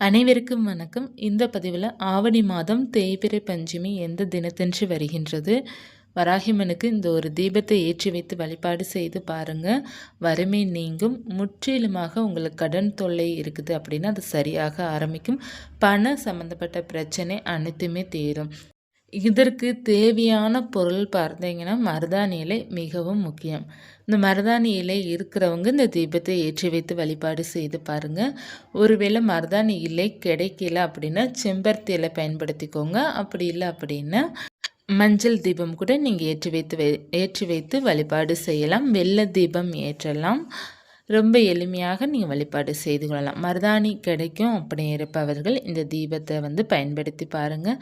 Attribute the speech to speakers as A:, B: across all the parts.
A: அனைவருக்கும் வணக்கம். இந்த பதிவில் ஆவணி மாதம் தேய்பிறை பஞ்சமி எந்த தினத்தன்று வருகின்றது? வராகிமனுக்கு இந்த ஒரு தீபத்தை ஏற்றி வைத்து வழிபாடு செய்து பாருங்கள் வறுமை நீங்கும். முற்றிலுமாக உங்களுக்கு கடன் தொல்லை இருக்குது அப்படின்னா அது சரியாக ஆரம்பிக்கும். பண சம்மந்தப்பட்ட பிரச்சனை அனைத்துமே தீரும். இதற்கு தேவையான பொருள் பார்த்தீங்கன்னா மருதாணி இலை மிகவும் முக்கியம். இந்த மருதாணி இலை இருக்கிறவங்க இந்த தீபத்தை ஏற்றி வைத்து வழிபாடு செய்து பாருங்கள் ஒருவேளை மருதாணி இலை கிடைக்கல அப்படின்னா செம்பருத்தி இலை பயன்படுத்திக்கோங்க. அப்படி இல்லை அப்படின்னா மஞ்சள் தீபம் கூட நீங்கள் ஏற்றி வைத்து ஏற்றி வைத்து வழிபாடு செய்யலாம். வெள்ளை தீபம் ஏற்றலாம். ரொம்ப எளிமையாக நீங்கள் வழிபாடு செய்து கொள்ளலாம். மருதாணி கிடைக்கும் அப்படி இருப்பவர்கள் இந்த தீபத்தை வந்து பயன்படுத்தி பாருங்கள்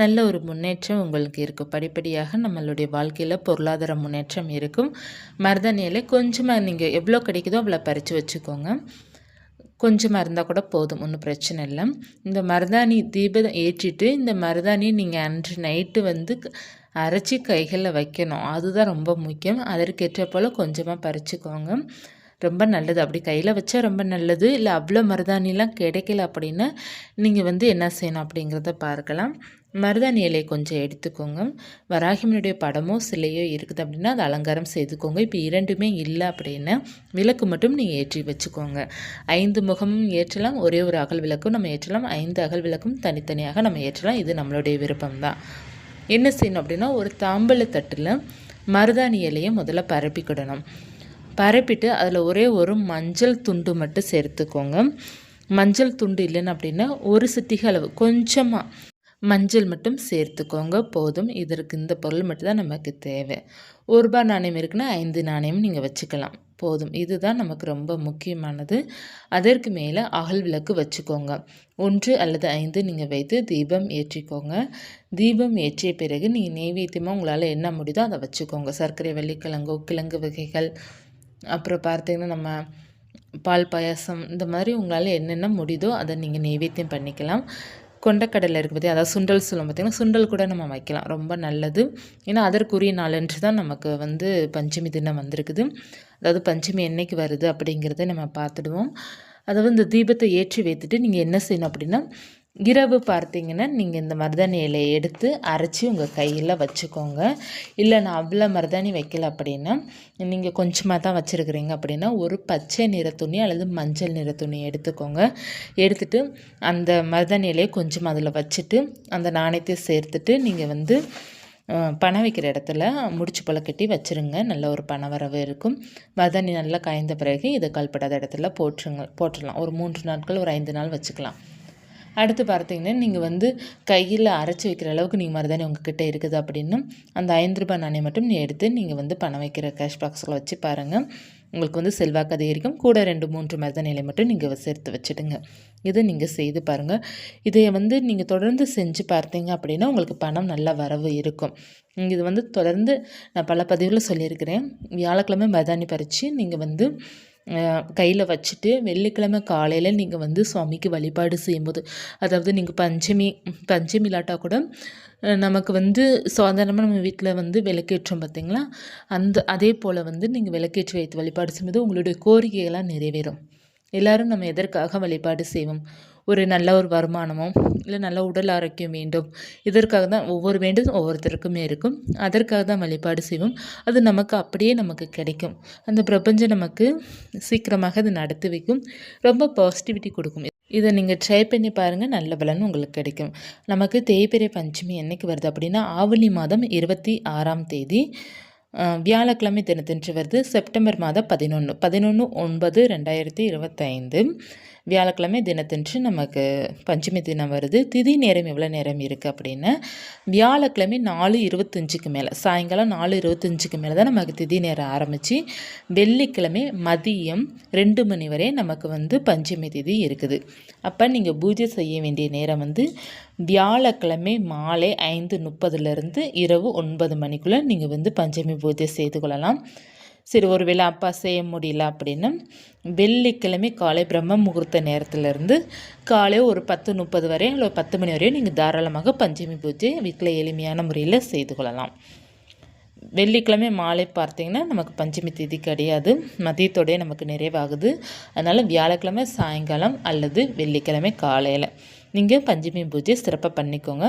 A: நல்ல ஒரு முன்னேற்றம் உங்களுக்கு இருக்கும். படிப்படியாக நம்மளுடைய வாழ்க்கையில் பொருளாதார முன்னேற்றம் இருக்கும். மருதாணியில் கொஞ்சமாக நீங்கள் எவ்வளோ கிடைக்குதோ அவ்வளோ பறித்து வச்சுக்கோங்க. கொஞ்சமாக இருந்தால் கூட போதும் ஒன்றும் பிரச்சனை இல்லை. இந்த மருதாணி தீபம் ஏற்றிட்டு இந்த மருதாணியை நீங்கள் அன்று நைட்டு வந்து அரைச்சி கைகளில் வைக்கணும். அதுதான் ரொம்ப முக்கியம். அதற்கேற்ற போல் கொஞ்சமாக பறிச்சுக்கோங்க. ரொம்ப நல்லது. அப்படி கையில் வச்சா ரொம்ப நல்லது. இல்லை அவ்வளோ மருதாணிலாம் கிடைக்கல அப்படின்னா நீங்கள் வந்து என்ன செய்யணும் அப்படிங்கிறத பார்க்கலாம். மருதாணி இலையை கொஞ்சம் எடுத்துக்கோங்க. வராகிமனுடைய படமோ சிலையோ இருக்குது அப்படின்னா அதை அலங்காரம் செய்துக்கோங்க. இப்போ இரண்டுமே இல்லை அப்படின்னா விளக்கு மட்டும் நீங்கள் ஏற்றி வச்சுக்கோங்க. ஐந்து முகமும் ஏற்றலாம். ஒரே ஒரு அகல் விளக்கும் நம்ம ஏற்றலாம். ஐந்து அகல் விளக்கும் தனித்தனியாக நம்ம ஏற்றலாம். இது நம்மளுடைய விருப்பம் தான் என்ன செய்யணும் அப்படின்னா ஒரு தாம்பல தட்டில் மருதாணி இலையை முதல்ல பரப்பிக்கிடணும். பரப்பிட்டு அதில் ஒரே ஒரு மஞ்சள் துண்டு மட்டும் சேர்த்துக்கோங்க. மஞ்சள் துண்டு இல்லைன்னு அப்படின்னா ஒரு சிட்டிகை அளவு கொஞ்சமாக மஞ்சள் மட்டும் சேர்த்துக்கோங்க. போதும். இதற்கு இந்த பொருள் மட்டும்தான் நமக்கு தேவை. ஒரு ரூபாய் நாணயம் இருக்குன்னா ஐந்து நாணயம் நீங்கள் வச்சுக்கலாம். போதும். இதுதான் நமக்கு ரொம்ப முக்கியமானது. அதற்கு மேலே அகல் விளக்கு வச்சுக்கோங்க. ஒன்று அல்லது ஐந்து நீங்கள் வைத்து தீபம் ஏற்றிக்கோங்க. தீபம் ஏற்றிய பிறகு நீங்கள் நெய்வேத்தியமாக உங்களால் என்ன முடியுதோ அதை வச்சுக்கோங்க. சர்க்கரை வள்ளிக்கிழங்கோ கிழங்கு வகைகள் அப்புறம் பார்த்தீங்கன்னா நம்ம பால் பாயாசம் இந்த மாதிரி உங்களால் என்னென்ன முடியுதோ அதை நீங்கள் நெய்வேத்தியம் பண்ணிக்கலாம். கொண்டக்கடலை இருக்குது பற்றி அதாவது சுண்டல் சொல்லும் பார்த்திங்கன்னா சுண்டல் கூட நம்ம வைக்கலாம். ரொம்ப நல்லது. ஏன்னா அதற்குரிய நாளன்று தான் நமக்கு வந்து பஞ்சமி தினம் வந்திருக்குது. அதாவது பஞ்சமி என்றைக்கு வருது அப்படிங்கிறத நம்ம பார்த்துடுவோம். அதாவது இந்த தீபத்தை ஏற்றி வைத்துட்டு நீங்கள் என்ன செய்யணும் அப்படின்னா இரவு பார்த்தீங்கன்னா நீங்கள் இந்த மருதாணி இலையை எடுத்து அரைச்சி உங்கள் கையில் வச்சுக்கோங்க. இல்லை நான் அவ்வளோ மருதாணி வைக்கல அப்படின்னா நீங்கள் கொஞ்சமாக தான் வச்சுருக்குறீங்க அப்படின்னா ஒரு பச்சை நிற துணி அல்லது மஞ்சள் நிற துணி எடுத்துக்கோங்க. எடுத்துட்டு அந்த மருதாணி இலையை கொஞ்சம் அதில் வச்சுட்டு அந்த நாணயத்தை சேர்த்துட்டு நீங்கள் வந்து பணம் வைக்கிற இடத்துல முடிச்சு போல கட்டி வச்சுருங்க. நல்ல ஒரு பண வரவு இருக்கும். மருதாணி நல்லா காய்ந்த பிறகு இதை கல்படாத இடத்துல போட்டுருங்க போட்டுடலாம். ஒரு மூன்று நாட்கள் ஒரு ஐந்து நாள் வச்சுக்கலாம். அடுத்து பார்த்தீங்கன்னா நீங்கள் வந்து கையில் அரைச்சி வைக்கிற அளவுக்கு நீங்கள் மருதாணி உங்ககிட்ட இருக்குது அப்படின்னு அந்த ஐந்து ரூபாய் நாணயம் மட்டும் நீ எடுத்து நீங்கள் வந்து பணம் வைக்கிற கேஷ் பாக்ஸில் வச்சு பாருங்கள் உங்களுக்கு வந்து செல்வாக்கு அதிகரிக்கும் கூட ரெண்டு மூன்று மருதநிலை மட்டும் நீங்கள் சேர்த்து வச்சுடுங்க. இதை நீங்கள் செய்து பாருங்கள் இதை வந்து நீங்கள் தொடர்ந்து செஞ்சு பார்த்தீங்க அப்படின்னா உங்களுக்கு பணம் நல்ல வரவு இருக்கும். இது வந்து தொடர்ந்து நான் பல பதிவில் சொல்லியிருக்கிறேன். வியாழக்கிழமை மருதாணி பறித்து நீங்கள் வந்து கையில் வச்சுட்டு வெள்ளிக்கிழமை காலையில் நீங்கள் வந்து சுவாமிக்கு வழிபாடு செய்யும்போது அதாவது நீங்கள் பஞ்சமி பஞ்சமி இல்லாட்டா கூட நமக்கு வந்து சாதாரணமாக நம்ம வீட்டில் வந்து விளக்கேற்றோம் பார்த்திங்களா அந்த அதே போல் வந்து நீங்கள் விளக்கேற்றி வைத்து வழிபாடு செய்யும்போது உங்களுடைய கோரிக்கைகள்லாம் நிறைவேறும். எல்லாரும் நம்ம எதற்காக வழிபாடு செய்வோம்? ஒரு நல்ல ஒரு வருமானமோ இல்லை நல்ல உடல் ஆரோக்கியம் வேண்டும். இதற்காக தான் ஒவ்வொரு வேண்டும் ஒவ்வொருத்தருக்குமே இருக்கும். அதற்காக தான் வழிபாடு செய்வோம். அது நமக்கு அப்படியே நமக்கு கிடைக்கும். அந்த பிரபஞ்சம் நமக்கு சீக்கிரமாக அது நடத்தி வைக்கும். ரொம்ப பாசிட்டிவிட்டி கொடுக்கும். இதை நீங்கள் ட்ரை பண்ணி பாருங்கள் நல்ல பலன் உங்களுக்கு கிடைக்கும். நமக்கு தேய்பிரை பஞ்சமி என்றைக்கு வருது அப்படின்னா ஆவணி மாதம் இருபத்தி ஆறாம் தேதி. வியாழக்கிழமை தினத்தன்று வருது. செப்டம்பர் மாதம் பதினொன்று பதினொன்று ஒன்பது ரெண்டாயிரத்தி இருபத்தைந்து. வியாழக்கிழமை தினத்தன்று நமக்கு பஞ்சமி தினம் வருது. திதி நேரம் எவ்வளோ நேரம் இருக்குது அப்படின்னா? வியாழக்கிழமை நாலு இருபத்தஞ்சுக்கு மேலே சாயங்காலம் நாலு இருபத்தஞ்சுக்கு மேலே தான் நமக்கு திதி நேரம் ஆரம்பித்து வெள்ளிக்கிழமை மதியம் ரெண்டு மணி வரை நமக்கு வந்து பஞ்சமி திதி இருக்குது. அப்போ நீங்கள் பூஜை செய்ய வேண்டிய நேரம் வந்து வியாழக்கிழமை மாலை ஐந்து முப்பதுலேருந்து இரவு ஒன்பது மணிக்குள்ளே நீங்கள் வந்து பஞ்சமி பூஜை செய்து கொள்ளலாம். சரி ஒரு வேளை அப்பா செய்ய முடியல அப்படின்னு வெள்ளிக்கிழமை காலை பிரம்ம முகூர்த்த நேரத்துலேருந்து காலை ஒரு பத்து முப்பது வரையும் இல்லை பத்து மணி வரையும் நீங்கள் தாராளமாக பஞ்சமி பூஜை வீட்டில் எளிமையான முறையில் செய்து கொள்ளலாம். வெள்ளிக்கிழமை மாலை பார்த்தீங்கன்னா நமக்கு பஞ்சமி தேதி கிடையாது. மதியத்தோடய நமக்கு நிறைவாகுது. அதனால் வியாழக்கிழமை சாயங்காலம் அல்லது வெள்ளிக்கிழமை காலையில் நீங்கள் பஞ்சமி பூஜை சிறப்பாக பண்ணிக்கோங்க.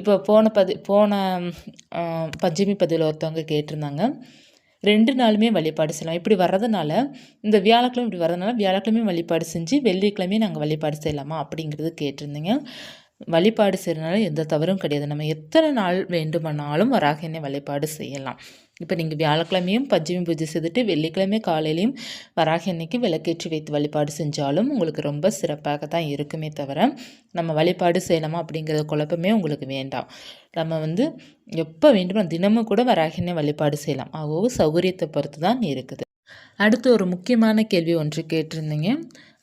A: இப்போ போன பதி போன பஞ்சமி பதிவில் ஒருத்தவங்க கேட்டிருந்தாங்க. ரெண்டு நாளுமே வழிபாடு செய்யலாம். இப்படி வர்றதுனால இந்த வியாழக்கிழமை இப்படி வர்றதுனால வியாழக்கிழமையும் வழிபாடு செஞ்சு வெள்ளிக்கிழமையும் நாங்கள் வழிபாடு செய்யலாமா அப்படிங்கிறது கேட்டிருந்தீங்க. வழிபாடு செய்கிறனால எந்த தவறும் கிடையாது. நம்ம எத்தனை நாள் வேண்டுமானாலும் வராக வழிபாடு செய்யலாம். இப்போ நீங்கள் வியாழக்கிழமையும் பஞ்சமி பூஜை செய்துட்டு வெள்ளிக்கிழமை காலையிலையும் வராக அன்னைக்கு விளக்கேற்றி வைத்து வழிபாடு செஞ்சாலும் உங்களுக்கு ரொம்ப சிறப்பாக தான் இருக்குமே தவிர நம்ம வழிபாடு செய்யலாமா அப்படிங்கிற குழப்பமே உங்களுக்கு வேண்டாம். நம்ம வந்து எப்போ வேண்டுமோ தினமும் கூட வராக வழிபாடு செய்யலாம். அவ்வளோ சௌகரியத்தை பொறுத்து தான் இருக்குது. அடுத்து ஒரு முக்கியமான கேள்வி ஒன்று கேட்டிருந்தீங்க.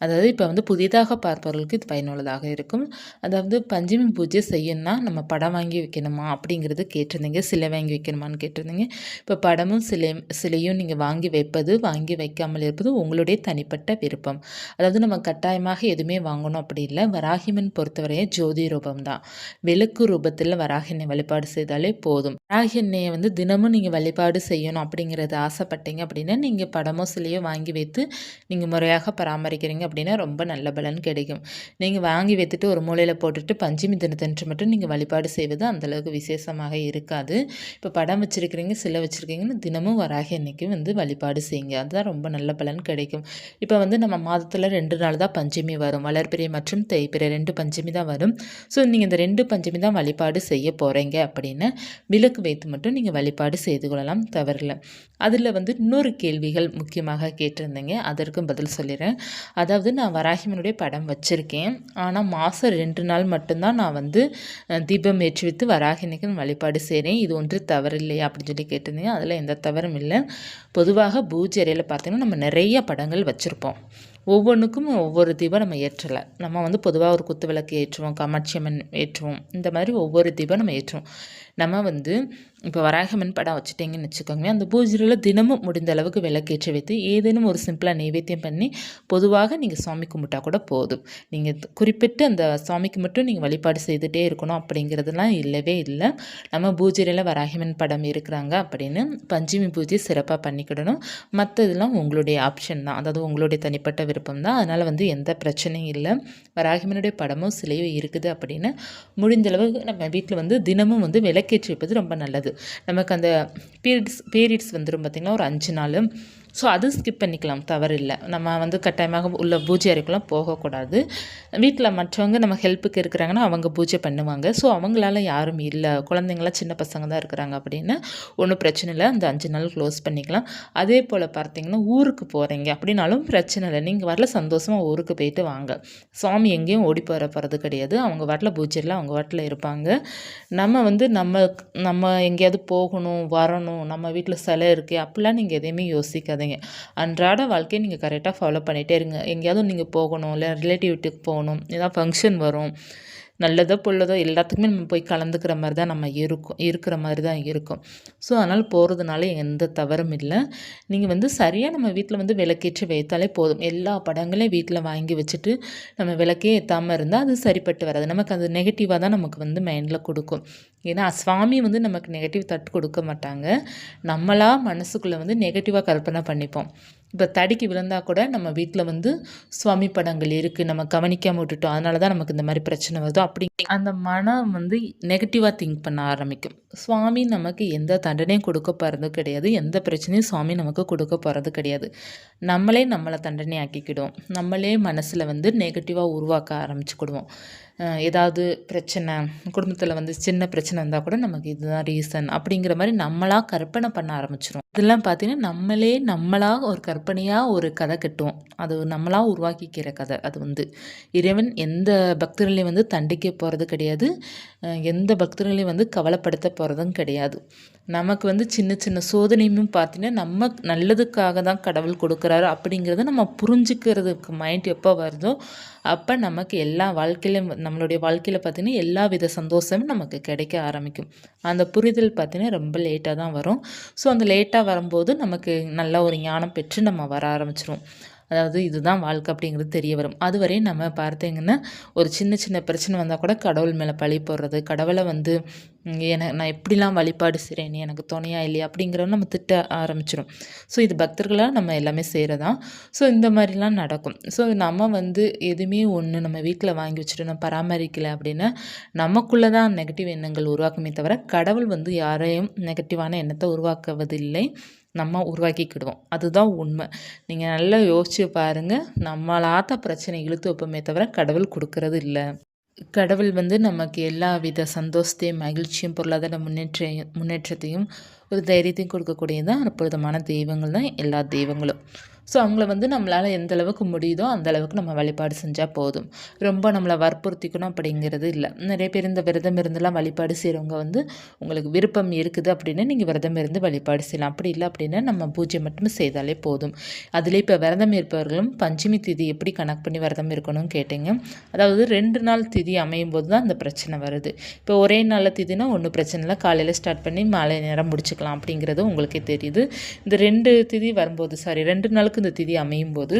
A: அதாவது இப்போ வந்து புதிதாக பார்ப்பவர்களுக்கு இது பயனுள்ளதாக இருக்கும். அதாவது பஞ்சமி பூஜை செய்யணும்னா நம்ம படம் வாங்கி வைக்கணுமா அப்படிங்கிறது கேட்டிருந்தீங்க சிலை வாங்கி வைக்கணுமான்னு கேட்டிருந்தீங்க. இப்போ படமும் சிலை சிலையும் நீங்கள் வாங்கி வைப்பது வாங்கி வைக்காமல் இருப்பது உங்களுடைய தனிப்பட்ட விருப்பம். அதாவது நம்ம கட்டாயமாக எதுவுமே வாங்கணும் அப்படி இல்லை. வராகிமன் பொறுத்தவரையே ஜோதி ரூபம் தான். விளக்கு ரூபத்தில் வராகினை வழிபாடு செய்தாலே போதும். வராகி எண்ணெயை வந்து தினமும் நீங்கள் வழிபாடு செய்யணும் அப்படிங்கிறது ஆசைப்பட்டீங்க அப்படின்னா நீங்கள் படமோ சிலையோ வாங்கி வைத்து நீங்கள் முறையாக பராமரிக்கிறீங்க அப்படின்னா ரொம்ப நல்ல பலன் கிடைக்கும். நீங்கள் வாங்கி வைத்துட்டு ஒரு மூலையில் போட்டுட்டு பஞ்சமி தினத்தன்று மட்டும் நீங்கள் வழிபாடு செய்வது அந்தளவுக்கு விசேஷமாக இருக்காது. இப்போ படம் வச்சுருக்கிறீங்க சிலை வச்சுருக்கீங்கன்னு தினமும் வராக அன்னைக்கு வந்து வழிபாடு செய்யுங்க. அதுதான் ரொம்ப நல்ல பலன் கிடைக்கும். இப்போ வந்து நம்ம மாதத்தில் ரெண்டு நாள் தான் பஞ்சமி வரும். வளர்பிறை மற்றும் தேய்பிறை ரெண்டு பஞ்சமி தான் வரும். ஸோ நீங்கள் இந்த ரெண்டு பஞ்சமி தான் வழிபாடு செய்ய போகிறீங்க அப்படின்னு விளக்கு வைத்து மட்டும் நீங்கள் வழிபாடு செய்து கொள்ளலாம். தவறில்லை. அதில் வந்து இன்னொரு கேள்விகள் முக்கியமாக கேட்டிருந்தீங்க. அதற்கும் பதில் சொல்லிடுறேன். அதாவது அதாவது நான் வராகிமனுடைய படம் வச்சுருக்கேன். ஆனால் மாதம் ரெண்டு நாள் மட்டும்தான் நான் வந்து தீபம் ஏற்றி வைத்து வராகினிக்கு வழிபாடு செய்கிறேன் இது ஒன்று தவறு இல்லையா அப்படின்னு சொல்லி கேட்டிருந்தீங்க. அதில் எந்த தவறும் இல்லை. பொதுவாக பூஜை அறையில் பார்த்திங்கன்னா நம்ம நிறைய படங்கள் வச்சுருப்போம். ஒவ்வொன்றுக்கும் ஒவ்வொரு தீபம் நம்ம ஏற்றலை. நம்ம வந்து பொதுவாக ஒரு குத்து விளக்கு ஏற்றுவோம் காமாட்சி அம்மன் ஏற்றுவோம். இந்த மாதிரி ஒவ்வொரு தீபம் நம்ம ஏற்றுவோம். நம்ம வந்து இப்போ வராகமன் படம் வச்சுட்டிங்கன்னு வச்சுக்கோங்க அந்த பூஜையில் தினமும் முடிந்த அளவுக்கு விளக்கேற்றி வைத்து ஏதேனும் ஒரு சிம்பிளாக நைவேத்தியம் பண்ணி பொதுவாக நீங்கள் சாமி கும்பிட்டா கூட போதும். நீங்கள் குறிப்பிட்டு அந்த சாமிக்கு மட்டும் நீங்கள் வழிபாடு செய்துகிட்டே இருக்கணும் அப்படிங்கிறதுலாம் இல்லவே இல்லை. நம்ம பூஜையில் வராகிமன் படம் இருக்கிறாங்க அப்படின்னு பஞ்சமி பூஜை சிறப்பாக பண்ணிக்கிடணும். மற்றதெல்லாம் உங்களுடைய ஆப்ஷன் தான். அதாவது உங்களுடைய தனிப்பட்ட விருப்பம் தான். அதனால் வந்து எந்த பிரச்சனையும் இல்லை. வராகிமனுடைய படமும் சிலையும் இருக்குது அப்படின்னு முடிந்தளவுக்கு நம்ம வீட்டில் வந்து தினமும் வந்து விளக்கேற்றி வைப்பது ரொம்ப நல்லது. நமக்கு அந்த பீரியட்ஸ் பீரியட்ஸ் வந்துடும் பார்த்திங்கன்னா ஒரு அஞ்சு நாள். ஸோ அது ஸ்கிப் பண்ணிக்கலாம் தவறில்லை. நம்ம வந்து கட்டாயமாக உள்ள பூஜை அறைக்குலாம் போகக்கூடாது. வீட்டில் மற்றவங்க நம்ம ஹெல்ப்புக்கு இருக்கிறாங்கன்னா அவங்க பூஜை பண்ணுவாங்க. ஸோ அவங்களால யாரும் இல்லை. குழந்தைங்களாம் சின்ன பசங்க தான் இருக்கிறாங்க அப்படின்னு ஒன்றும் பிரச்சனை இல்லை. அந்த அஞ்சு நாள் க்ளோஸ் பண்ணிக்கலாம். அதே போல் பார்த்தீங்கன்னா ஊருக்கு போகிறீங்க அப்படின்னாலும் பிரச்சனை இல்லை. நீங்கள் வரல சந்தோஷமாக ஊருக்கு போயிட்டு வாங்க. சுவாமி எங்கேயும் ஓடி போகிற போகிறது கிடையாது. அவங்க வாட்டில் பூஜையில் அவங்க வாட்டில் இருப்பாங்க. நம்ம வந்து நம்ம நம்ம எங்கேயாவது போகணும் வரணும். நம்ம வீட்டில் சிலை இருக்குது அப்படிலாம் நீங்கள் எதையுமே யோசிக்காதீங்க. இருந்தீங்க அன்றாட வாழ்க்கையை நீங்கள் கரெக்டாக ஃபாலோ பண்ணிகிட்டே இருங்க. எங்கேயாவது நீங்கள் போகணும் இல்லை ரிலேட்டிவ் வீட்டுக்கு போகணும் ஏதாவது ஃபங்க்ஷன் வரும். நல்லதோ பொல்லதோ எல்லாத்துக்குமே நம்ம போய் கலந்துக்கிற மாதிரி தான் நம்ம இருக்கும் இருக்கிற மாதிரி தான் இருக்கும். ஸோ அதனால் போகிறதுனால எந்த தவறும் இல்லை. நீங்கள் வந்து சரியாக நம்ம வீட்டில் வந்து விளக்கேற்றி வைத்தாலே போதும். எல்லா படங்களையும் வீட்டில் வாங்கி வச்சுட்டு நம்ம விளக்கே ஏற்றாமல் இருந்தால் அது சரிப்பட்டு வராது. நமக்கு அது நெகட்டிவாக தான் நமக்கு வந்து மைண்டில் கொடுக்கும். ஏன்னா சுவாமி வந்து நமக்கு நெகட்டிவ் தட்டு கொடுக்க மாட்டாங்க. நம்மளாக மனசுக்குள்ளே வந்து நெகட்டிவாக கற்பனை பண்ணிப்போம். இப்போ தடிக்கு விழுந்தால் கூட நம்ம வீட்டில் வந்து சுவாமி படங்கள் இருக்குது நம்ம கவனிக்காமல் விட்டுட்டோம். அதனால தான் நமக்கு இந்த மாதிரி பிரச்சனை வருதோ அப்படி அந்த மனம் வந்து நெகட்டிவாக திங்க் பண்ண ஆரம்பிக்கும். சுவாமி நமக்கு எந்த தண்டனையும் கொடுக்க போகிறது கிடையாது. எந்த பிரச்சனையும் சுவாமி நமக்கு கொடுக்க போகிறது கிடையாது. நம்மளே நம்மளை தண்டனை ஆக்கிக்கிடுவோம் நம்மளே மனசில் வந்து நெகட்டிவாக உருவாக்க ஆரம்பிச்சுக்கிடுவோம். ஏதாவது பிரச்சனை குடும்பத்தில் வந்து சின்ன பிரச்சனை இருந்தால் கூட நமக்கு இதுதான் ரீசன் அப்படிங்கிற மாதிரி நம்மளாக கற்பனை பண்ண ஆரம்பிச்சிடும் இதெல்லாம் பார்த்தீங்கன்னா நம்மளே நம்மளாக ஒரு கற்பனையாக ஒரு கதை கட்டுவோம். அது நம்மளாக உருவாக்கிக்கிற கதை அது வந்து. இறைவன் எந்த பக்தர்களையும் வந்து தண்டிக்க போகிறது கிடையாது. எந்த பக்தர்களையும் வந்து கவலைப்படுத்த போகிறதும் கிடையாது. நமக்கு வந்து சின்ன சின்ன சோதனையும் பார்த்தீங்கன்னா நம்ம நல்லதுக்காக தான் கடவுள் கொடுக்குறாரு அப்படிங்கிறத நம்ம புரிஞ்சுக்கிறதுக்கு மைண்ட் எப்போ வருதோ அப்போ நமக்கு எல்லா வாழ்க்கையிலும் நம்மளுடைய வாழ்க்கையில் பார்த்திங்கன்னா எல்லா வித சந்தோஷமும் நமக்கு கிடைக்க ஆரம்பிக்கும். அந்த புரிதல் பார்த்திங்கன்னா ரொம்ப லேட்டாக தான் வரும். ஸோ அந்த லேட்டாக வரும்போது நமக்கு நல்ல ஒரு ஞானம் பெற்று நம்ம வர ஆரம்பிச்சிரும் அதாவது இதுதான் வாழ்க்கை அப்படிங்கிறது தெரிய வரும். அதுவரை நம்ம பார்த்தீங்கன்னா ஒரு சின்ன சின்ன பிரச்சனை வந்தால் கூட கடவுள் மேலே பழி போடுறது கடவுளை வந்து என நான் எப்படிலாம் வழிபாடு செய்கிறேன் நீ எனக்கு துணையா இல்லையா? அப்படிங்கிறத நம்ம திட்ட ஆரம்பிச்சிடும் ஸோ இது பக்தர்களாக நம்ம எல்லாமே செய்கிறதான் ஸோ இந்த மாதிரிலாம் நடக்கும். ஸோ நம்ம வந்து எதுவுமே ஒன்று நம்ம வீட்டில் வாங்கி வச்சுட்டு நம்ம பராமரிக்கலை அப்படின்னா நமக்குள்ளே தான் நெகட்டிவ் எண்ணங்கள் உருவாக்குமே தவிர கடவுள் வந்து யாரையும் நெகட்டிவான எண்ணத்தை உருவாக்குவதில்லை. நம்ம உருவாக்கிக்கிடுவோம். அதுதான் உண்மை. நீங்கள் நல்லா யோசிச்சு பாருங்கள் நம்மளாத்த பிரச்சனை இழுத்து வைப்போமே தவிர கடவுள் கொடுக்கறது இல்லை. கடவுள் வந்து நமக்கு எல்லா வித சந்தோஷத்தையும் மகிழ்ச்சியும் பொருளாதார முன்னேற்ற முன்னேற்றத்தையும் ஒரு தைரியத்தையும் கொடுக்கக்கூடியதான் அற்புதமான தெய்வங்கள் தான் எல்லா தெய்வங்களும். ஸோ அவங்கள வந்து நம்மளால் எந்த அளவுக்கு முடியுதோ அந்த அளவுக்கு நம்ம வழிபாடு செஞ்சால் போதும். ரொம்ப நம்மளை வற்புறுத்திக்கணும் அப்படிங்கிறது இல்லை. நிறைய பேர் இந்த விரதம் இருந்தெல்லாம் வழிபாடு செய்கிறவங்க வந்து உங்களுக்கு விருப்பம் இருக்குது அப்படின்னு நீங்கள் விரதம் இருந்து வழிபாடு செய்யலாம். அப்படி இல்லை அப்படின்னா நம்ம பூஜை மட்டும் செய்தாலே போதும். அதில் இப்போ விரதம் இருப்பவர்களும் பஞ்சமி திதி எப்படி கணக்கு பண்ணி விரதம் இருக்கணும்னு கேட்டீங்க. அதாவது ரெண்டு நாள் திதி அமையும் போது தான் அந்த பிரச்சனை வருது. இப்போ ஒரே நாளில் திதினா ஒன்றும் பிரச்சனை இல்லை. காலையில் ஸ்டார்ட் பண்ணி மாலை நேரம் முடிச்சுக்கலாம் அப்படிங்கிறது உங்களுக்கே தெரியுது. இந்த ரெண்டு திதி வரும்போது சாரி ரெண்டு நாளுக்கு இந்த திதி அமையும் போது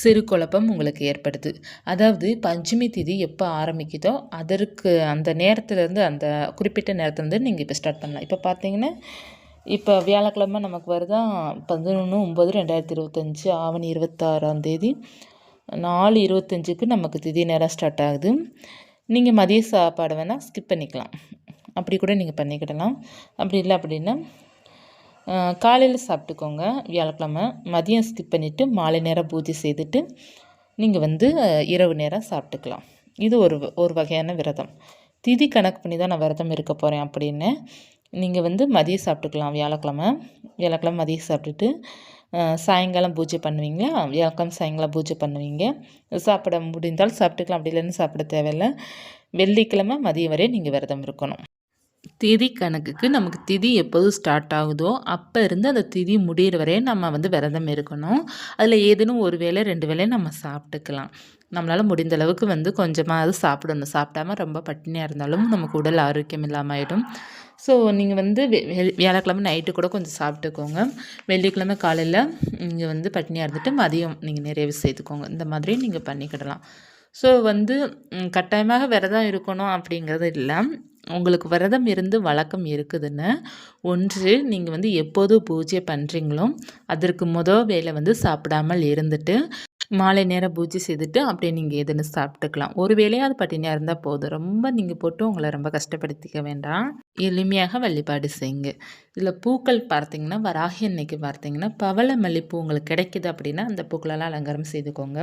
A: சிறு குழப்பம் உங்களுக்கு ஏற்படுது. அதாவது பஞ்சமி திதி எப்போ ஆரம்பிக்குதோ அதற்கு அந்த நேரத்துலேருந்து அந்த குறிப்பிட்ட நேரத்துலேருந்து நீங்கள் இப்போ ஸ்டார்ட் பண்ணலாம். இப்போ பார்த்தீங்கன்னா இப்போ வியாழக்கிழமை நமக்கு வருதான் பதினொன்று ஒம்பது ரெண்டாயிரத்தி இருபத்தஞ்சி ஆவணி இருபத்தாறாம் தேதி. நாலு இருபத்தஞ்சுக்கு நமக்கு திதி நேரம் ஸ்டார்ட் ஆகுது. நீங்கள் மதிய சாப்பாடு வேணால் ஸ்கிப் பண்ணிக்கலாம். அப்படி கூட நீங்கள் பண்ணிக்கிடலாம். அப்படி இல்லை அப்படின்னா காலையில் சாப்பிட்டுக்கோங்க. வியாழக்கிழமை மதியம் ஸ்கிப் பண்ணிவிட்டு மாலை நேரம் பூஜை செய்துட்டு நீங்கள் வந்து இரவு நேரம் சாப்பிட்டுக்கலாம். இது ஒரு ஒரு வகையான விரதம். திதி கணக்கு பண்ணி தான் நான் விரதம் இருக்க போகிறேன் அப்படின்னு. நீங்கள் வந்து மதியம் சாப்பிட்டுக்கலாம். வியாழக்கிழமை வியாழக்கிழமை மதியம் சாப்பிட்டுட்டு சாயங்காலம் பூஜை பண்ணுவீங்களா? வியாழக்கிழமை சாயங்காலம் பூஜை பண்ணுவீங்க. சாப்பிட முடிந்தால் சாப்பிட்டுக்கலாம். அப்படி இல்லைன்னு சாப்பிட தேவையில்லை. வெள்ளிக்கிழமை மதியம் வரை நீங்கள் விரதம் இருக்கணும். திதி கணக்குக்கு நமக்கு திதி எப்போது ஸ்டார்ட் ஆகுதோ அப்போ இருந்து அந்த திதி முடிகிற வரையும் நம்ம வந்து விரதம் இருக்கணும். அதில் ஏதேனும் ஒரு வேளை ரெண்டு வேளை நம்ம சாப்பிட்டுக்கலாம். நம்மளால் முடிந்த அளவுக்கு வந்து கொஞ்சமாக அது சாப்பிடணும். சாப்பிடாம ரொம்ப பட்டினியாக இருந்தாலும் நமக்கு உடல் ஆரோக்கியம் இல்லாமல் ஆகிடும் ஸோ நீங்கள் வந்து வியாழக்கிழமை நைட்டு கூட கொஞ்சம் சாப்பிட்டுக்கோங்க. வெள்ளிக்கிழமை காலையில் நீங்கள் வந்து பட்டினியாக இருந்துட்டு மதியம் நீங்கள் நிறைவு செய்துக்கோங்க. இந்த மாதிரி நீங்கள் பண்ணிக்கிடலாம். ஸோ வந்து கட்டாயமாக விரதம் இருக்கணும் அப்படிங்கிறது இல்லை. உங்களுக்கு விரதம் இருந்து வழக்கம் இருக்குதுன்னு ஒன்று நீங்கள் வந்து எப்போது பூஜை பண்ணுறீங்களோ அதற்கு மொதல் வேலை வந்து சாப்பிடாமல் இருந்துட்டு மாலை நேரம் பூஜை செய்துட்டு அப்படியே நீங்கள் எதுன்னு சாப்பிட்டுக்கலாம். ஒரு வேலையாவது பட்டினியாக இருந்தால் போதும். ரொம்ப நீங்கள் போட்டு உங்களை ரொம்ப கஷ்டப்படுத்திக்க வேண்டாம். எளிமையாக வழிபாடு செய்யுங்க. இதில் பூக்கள் பார்த்தீங்கன்னா வராகி அன்னைக்கு பார்த்தீங்கன்னா பவள மல்லிப்பூ உங்களுக்கு கிடைக்குது அப்படின்னா அந்த பூக்களெல்லாம் அலங்காரம் செய்துக்கோங்க.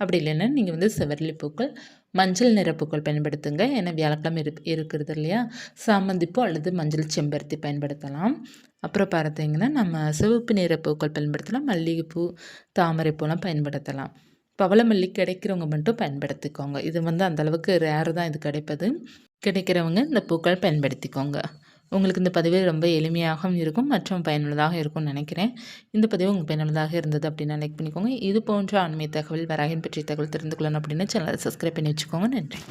A: அப்படி இல்லைன்னா நீங்கள் வந்து செவரளி பூக்கள் மஞ்சள் நிற பூக்கள் பயன்படுத்துங்க. ஏன்னா வியாழக்கிழமை இரு இருக்கிறது இல்லையா? சாமந்திப்பூ அல்லது மஞ்சள் செம்பருத்தி பயன்படுத்தலாம். அப்புறம் பார்த்தீங்கன்னா நம்ம சிவப்பு நிற பூக்கள் பயன்படுத்தலாம். மல்லிகைப்பூ தாமரைப்பூலாம் பயன்படுத்தலாம். பவளமல்லி கிடைக்கிறவங்க மட்டும் பயன்படுத்திக்கோங்க. இது வந்து அந்தளவுக்கு ரேரு தான் இது கிடைப்பது. கிடைக்கிறவங்க இந்த பூக்கள் பயன்படுத்திக்கோங்க. உங்களுக்கு இந்த பதிவு ரொம்ப எளிமையாகவும் இருக்கும் மற்றும் பயனுள்ளதாக இருக்கும்னு நினைக்கிறேன். இந்த பதிவு உங்கள் பயனுள்ளதாக இருந்தது அப்படின்னு லைக் பண்ணிக்கோங்க. இது போன்ற ஆன்மீக தகவல் வராகின் பற்றிய தகவல் தெரிந்து கொள்ளணும் அப்படின்னு சேனலை சப்ஸ்கிரைப் பண்ணி வச்சுக்கோங்க. நன்றி.